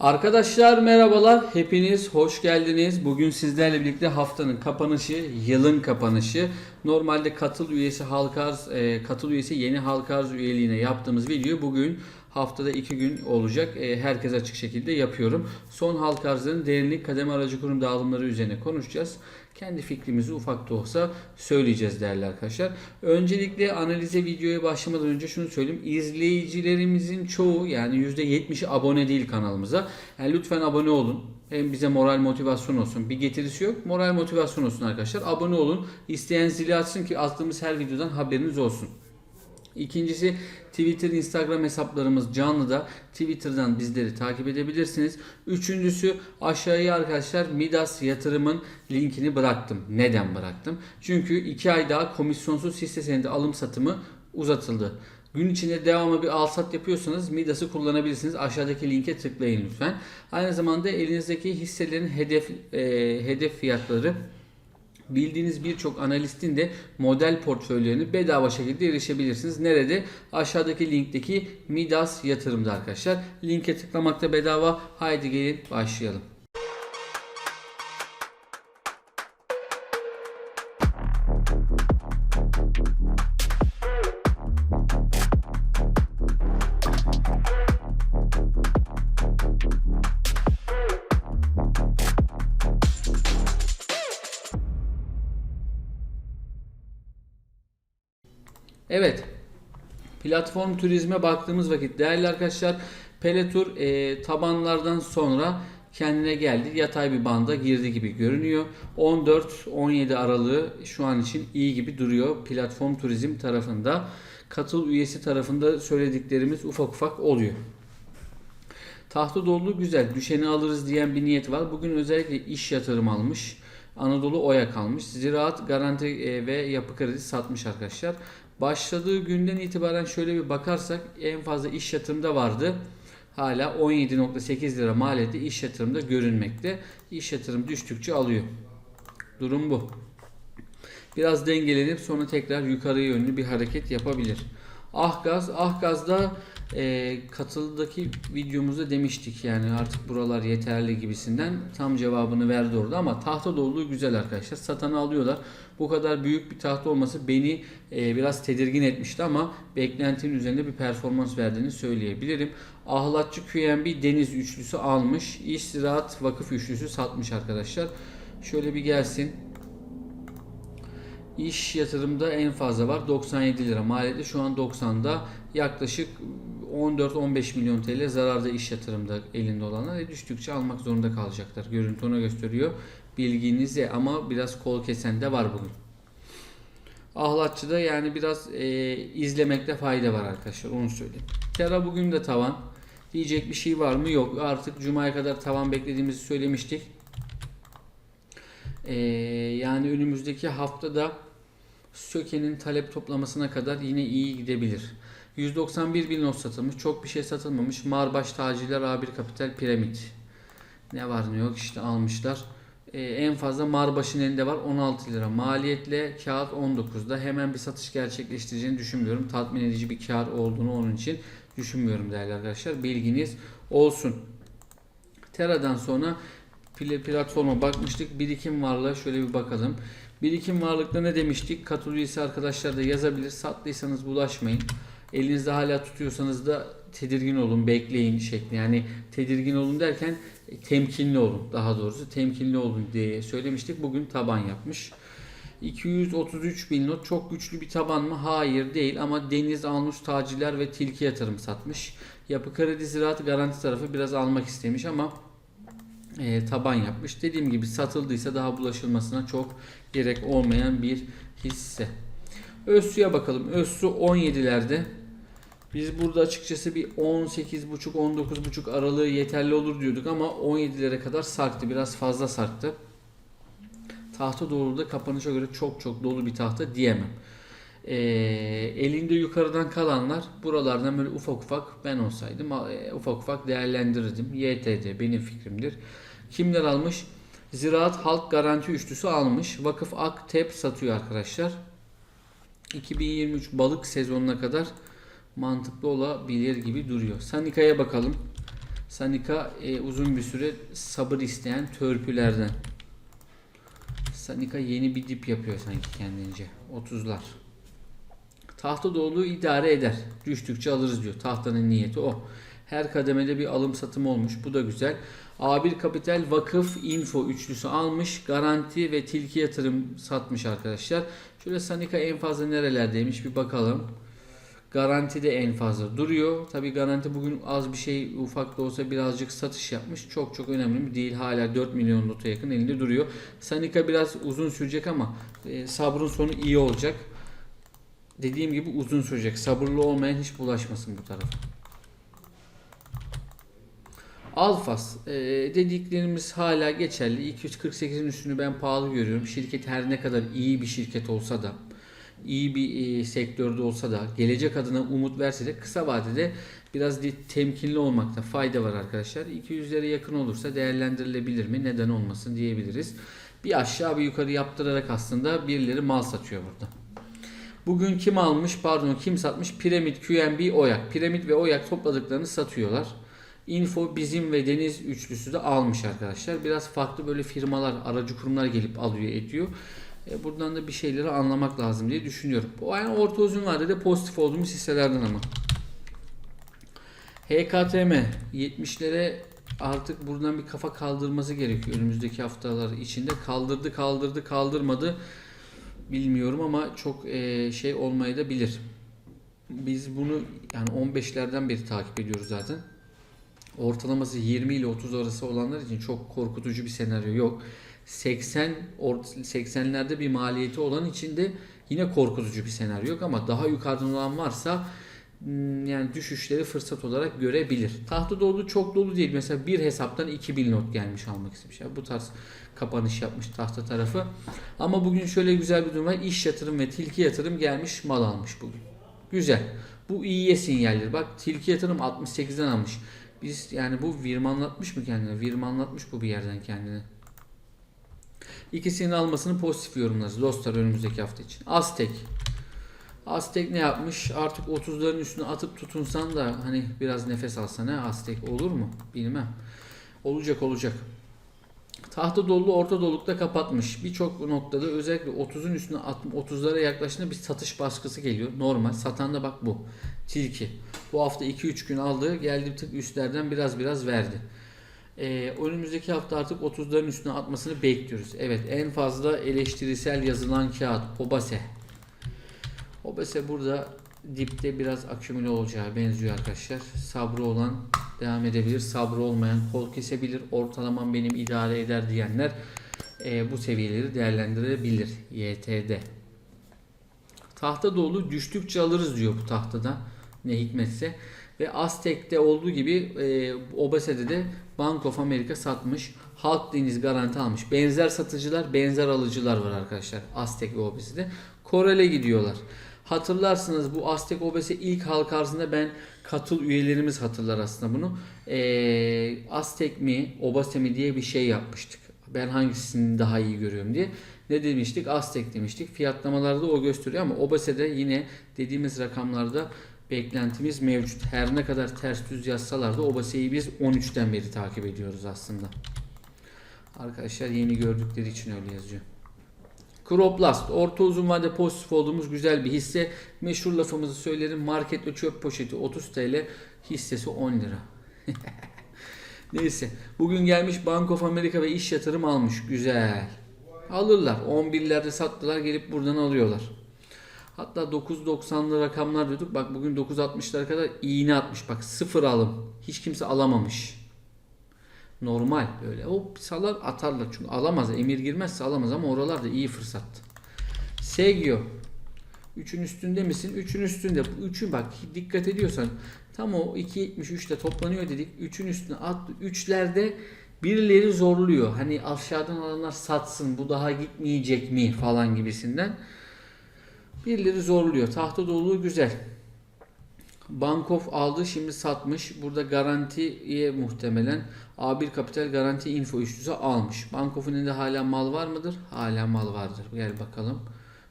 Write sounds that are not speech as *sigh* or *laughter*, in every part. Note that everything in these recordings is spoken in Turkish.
Arkadaşlar merhabalar. Hepiniz hoş geldiniz. Bugün sizlerle birlikte haftanın kapanışı, yılın kapanışı. Normalde katıl üyesi halka arz, e, katıl üyesi yeni halka arz üyeliğine yaptığımız video bugün haftada iki gün olacak. E, herkes açık şekilde yapıyorum. Son halka arzların derinlik kademe aracı kurum dağılımları üzerine konuşacağız. Kendi fikrimizi ufak da olsa söyleyeceğiz değerli arkadaşlar. Öncelikle analize videoya başlamadan önce şunu söyleyeyim. İzleyicilerimizin çoğu yani %70'i abone değil kanalımıza. Yani lütfen abone olun. Hem bize moral motivasyon olsun. Bir getirisi yok. Moral motivasyon olsun arkadaşlar. Abone olun. İsteyen zili açsın ki attığımız her videodan haberiniz olsun. İkincisi Twitter, Instagram hesaplarımız canlıda. Twitter'dan bizleri takip edebilirsiniz. Üçüncüsü aşağıya arkadaşlar Midas yatırımın linkini bıraktım. Neden bıraktım? Çünkü 2 ay daha komisyonsuz hisse senedi alım satımı uzatıldı. Gün içinde devamlı bir al sat yapıyorsanız Midas'ı kullanabilirsiniz. Aşağıdaki linke tıklayın lütfen. Aynı zamanda elinizdeki hisselerin hedef e, hedef fiyatları bildiğiniz birçok analistin de model portföylerini bedava şekilde erişebilirsiniz. Nerede? Aşağıdaki linkteki Midas yatırımda arkadaşlar. Linke tıklamakta bedava. Haydi gelin başlayalım. Evet. Platform turizme baktığımız vakit değerli arkadaşlar Peletur e, tabanlardan sonra kendine geldi. Yatay bir banda girdi gibi görünüyor. 14-17 aralığı şu an için iyi gibi duruyor. Platform turizm tarafında. Katıl üyesi tarafında söylediklerimiz ufak ufak oluyor. Tahta dolu güzel. Düşeni alırız diyen bir niyet var. Bugün özellikle iş yatırım almış. Anadolu Oya kalmış. Ziraat Garanti e, ve Yapı Kredi satmış arkadaşlar. Başladığı günden itibaren şöyle bir bakarsak en fazla iş yatırımda vardı. Hala 17.8 lira maliyeti iş yatırımda görünmekte. İş yatırım düştükçe alıyor. Durum bu. Biraz dengelenip sonra tekrar yukarı yönlü bir hareket yapabilir. Ahgaz, Ahgaz'da e, katıldaki videomuzda demiştik yani artık buralar yeterli gibisinden tam cevabını verdi orada ama tahta dolu güzel arkadaşlar. Satanı alıyorlar. Bu kadar büyük bir tahta olması beni e, biraz tedirgin etmişti ama beklentinin üzerinde bir performans verdiğini söyleyebilirim. Ahlatçı QNB Deniz üçlüsü almış. İş Vakıf üçlüsü satmış arkadaşlar. Şöyle bir gelsin. İş yatırımda en fazla var 97 lira maliyeti şu an 90'da yaklaşık 14-15 milyon TL zararda iş yatırımda elinde olanlar düştükçe almak zorunda kalacaklar. Görüntü ona gösteriyor. Bilginize ama biraz kol kesen de var bugün. Ahlatçı'da yani biraz e, izlemekte fayda var arkadaşlar onu söyleyeyim. Tera bugün de tavan. Diyecek bir şey var mı? Yok. Artık Cuma'ya kadar tavan beklediğimizi söylemiştik. E, yani önümüzdeki haftada Söke'nin talep toplamasına kadar yine iyi gidebilir. 191 bin not satılmış. Çok bir şey satılmamış. Marbaş, Taciler, A1 Kapital, Piramit. Ne var ne yok işte almışlar. Ee, en fazla Marbaş'ın elinde var 16 lira. Maliyetle kağıt 19'da. Hemen bir satış gerçekleştireceğini düşünmüyorum. Tatmin edici bir kar olduğunu onun için düşünmüyorum değerli arkadaşlar. Bilginiz olsun. Tera'dan sonra pl- platforma bakmıştık. Birikim varlığı şöyle bir bakalım. Birikim varlıkta ne demiştik? Katıl üyesi arkadaşlar da yazabilir. Sattıysanız bulaşmayın. Elinizde hala tutuyorsanız da tedirgin olun, bekleyin şekli. Yani tedirgin olun derken e, temkinli olun daha doğrusu. Temkinli olun diye söylemiştik. Bugün taban yapmış. 233 bin not çok güçlü bir taban mı? Hayır değil ama Deniz Alnus Taciler ve Tilki Yatırım satmış. Yapı Kredi Ziraat Garanti tarafı biraz almak istemiş ama e, taban yapmış. Dediğim gibi satıldıysa daha bulaşılmasına çok gerek olmayan bir hisse. Özsu'ya bakalım. Özsu 17'lerde. Biz burada açıkçası bir 18.5-19.5 aralığı yeterli olur diyorduk ama 17'lere kadar sarktı. Biraz fazla sarktı. Tahta dolu da kapanışa göre çok çok dolu bir tahta diyemem. Ee, elinde yukarıdan kalanlar buralardan böyle ufak ufak ben olsaydım e, ufak ufak değerlendirirdim. YTD benim fikrimdir. Kimler almış? Ziraat Halk Garanti Üçlüsü almış. Vakıf Ak Tep satıyor arkadaşlar. 2023 balık sezonuna kadar mantıklı olabilir gibi duruyor. Sanika'ya bakalım. Sanika e, uzun bir süre sabır isteyen törpülerden. Sanika yeni bir dip yapıyor sanki kendince. 30'lar. Tahta dolu idare eder. Düştükçe alırız diyor. Tahtanın niyeti o. Her kademede bir alım satım olmuş. Bu da güzel. A1 Kapital Vakıf Info üçlüsü almış. Garanti ve tilki yatırım satmış arkadaşlar. Şöyle Sanika en fazla nerelerdeymiş bir bakalım. Garanti de en fazla duruyor. Tabi garanti bugün az bir şey ufak da olsa birazcık satış yapmış. Çok çok önemli değil. Hala 4 milyon nota yakın elinde duruyor. Sanika biraz uzun sürecek ama e, sabrın sonu iyi olacak. Dediğim gibi uzun sürecek. Sabırlı olmayan hiç bulaşmasın bu tarafa. Alfas e, dediklerimiz hala geçerli. 248'in üstünü ben pahalı görüyorum. Şirket her ne kadar iyi bir şirket olsa da iyi bir e, sektörde olsa da gelecek adına umut verse de kısa vadede biraz temkinli olmakta fayda var arkadaşlar. 200'lere yakın olursa değerlendirilebilir mi? Neden olmasın diyebiliriz. Bir aşağı bir yukarı yaptırarak aslında birileri mal satıyor burada. Bugün kim almış pardon kim satmış? Piramit, QNB, Oyak. Piramit ve Oyak topladıklarını satıyorlar. Info bizim ve Deniz üçlüsü de almış arkadaşlar. Biraz farklı böyle firmalar, aracı kurumlar gelip alıyor ediyor. E, buradan da bir şeyleri anlamak lazım diye düşünüyorum. Bu yani orta uzun vadede pozitif olduğumuz hisselerden ama. HKTM 70'lere artık buradan bir kafa kaldırması gerekiyor önümüzdeki haftalar içinde. Kaldırdı kaldırdı kaldırmadı bilmiyorum ama çok e, şey olmayı da bilir. Biz bunu yani 15'lerden beri takip ediyoruz zaten. Ortalaması 20 ile 30 arası olanlar için çok korkutucu bir senaryo yok. 80 ort- 80'lerde bir maliyeti olan için de yine korkutucu bir senaryo yok ama daha yukarıdan olan varsa hmm, yani düşüşleri fırsat olarak görebilir. Tahta dolu çok dolu değil. Mesela bir hesaptan 2000 not gelmiş almak istemiş. Yani bu tarz kapanış yapmış tahta tarafı. Ama bugün şöyle güzel bir durum var. İş yatırım ve tilki yatırım gelmiş mal almış bugün. Güzel. Bu iyiye sinyaldir. Bak tilki yatırım 68'den almış. Biz yani bu virmanlatmış mı kendine? Virmanlatmış bu bir yerden kendini. İkisinin almasını pozitif yorumlarız dostlar önümüzdeki hafta için. Aztek. Aztek ne yapmış? Artık 30'ların üstüne atıp tutunsan da hani biraz nefes alsan ha Aztek olur mu? Bilmem. Olacak olacak. Tahta dolu orta dolukta kapatmış. Birçok noktada özellikle 30'un üstüne 30'lara yaklaştığında bir satış baskısı geliyor. Normal. Satan da bak bu. Tilki. Bu hafta 2-3 gün aldı. Geldi bir tık üstlerden biraz biraz verdi. Ee, önümüzdeki hafta artık 30'ların üstüne atmasını bekliyoruz. Evet en fazla eleştirisel yazılan kağıt Obase. Obase burada dipte biraz akümüle olacağı benziyor arkadaşlar. Sabrı olan devam edebilir. Sabrı olmayan kol kesebilir. Ortalamam benim idare eder diyenler e, bu seviyeleri değerlendirebilir. YTD. Tahta dolu düştükçe alırız diyor bu tahtada. Ne hikmetse. Ve Aztek'te olduğu gibi e, Obase'de de Bank of America satmış. Halk Deniz garanti almış. Benzer satıcılar, benzer alıcılar var arkadaşlar. Aztek ve Obase'de. Korel'e gidiyorlar. Hatırlarsınız bu Aztek Obese ilk halk arzında ben katıl üyelerimiz hatırlar aslında bunu. Ee, Aztek mi Obase mi diye bir şey yapmıştık. Ben hangisini daha iyi görüyorum diye. Ne demiştik? Aztek demiştik. Fiyatlamalarda o gösteriyor ama Obase'de yine dediğimiz rakamlarda beklentimiz mevcut. Her ne kadar ters düz yazsalar da Obase'yi biz 13'ten beri takip ediyoruz aslında. Arkadaşlar yeni gördükleri için öyle yazıyor. Croplast orta uzun vade pozitif olduğumuz güzel bir hisse. Meşhur lafımızı söylerim. Marketle çöp poşeti 30 TL hissesi 10 lira. *laughs* Neyse. Bugün gelmiş Bank of America ve iş yatırım almış. Güzel. Alırlar. 11'lerde sattılar gelip buradan alıyorlar. Hatta 9.90'lı rakamlar diyorduk. Bak bugün 9.60'lara kadar iğne atmış. Bak sıfır alım. Hiç kimse alamamış. Normal böyle. O salar atarlar. Çünkü alamaz. Emir girmezse alamaz ama oralar da iyi fırsat. Segio. 3'ün üstünde misin? 3'ün üstünde. Bu 3'ü bak dikkat ediyorsan tam o 2.73'te toplanıyor dedik. 3'ün üstüne attı. 3'lerde birileri zorluyor. Hani aşağıdan alanlar satsın. Bu daha gitmeyecek mi falan gibisinden. Birileri zorluyor. Tahta dolu güzel. Bankof aldı şimdi satmış. Burada garantiye muhtemelen A1 Kapital Garanti Info üçlüsü almış. Bankof'un elinde hala mal var mıdır? Hala mal vardır. Gel bakalım.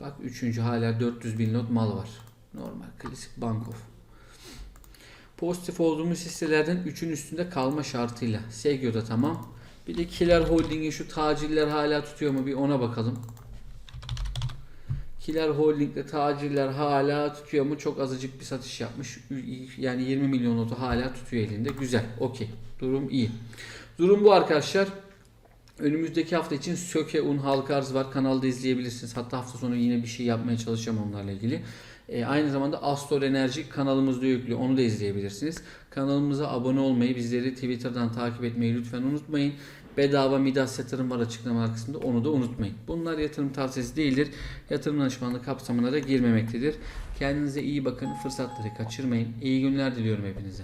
Bak üçüncü hala 400 bin not mal var. Normal klasik Bankof. Pozitif olduğumuz hisselerden 3'ün üstünde kalma şartıyla. Segyo da tamam. Bir de Kiler Holding'in şu tacirler hala tutuyor mu bir ona bakalım. Kiler Holding'de tacirler hala tutuyor mu? Çok azıcık bir satış yapmış. Yani 20 milyon lotu hala tutuyor elinde. Güzel. Okey. Durum iyi. Durum bu arkadaşlar. Önümüzdeki hafta için Söke Un halka arz var. Kanalda izleyebilirsiniz. Hatta hafta sonu yine bir şey yapmaya çalışacağım onlarla ilgili. Ee, aynı zamanda Astor Enerji kanalımızda yüklü. Onu da izleyebilirsiniz. Kanalımıza abone olmayı, bizleri Twitter'dan takip etmeyi lütfen unutmayın. Bedava Midas yatırım var açıklama kısmında. Onu da unutmayın. Bunlar yatırım tavsiyesi değildir. Yatırım danışmanlığı kapsamına da girmemektedir. Kendinize iyi bakın. Fırsatları kaçırmayın. İyi günler diliyorum hepinize.